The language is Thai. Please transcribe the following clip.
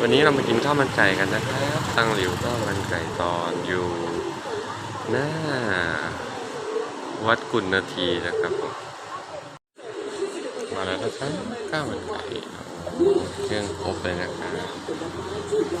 วันนี้เรามากินข้าวมันไก่กันนะครับตั้งหลิวข้าวมันไก่ตอนอยู่หน้า วัดกุณนาทีนะครับผมมาแล้วนะครับข้าวมันไก่เครื่องครบเลยนะครับ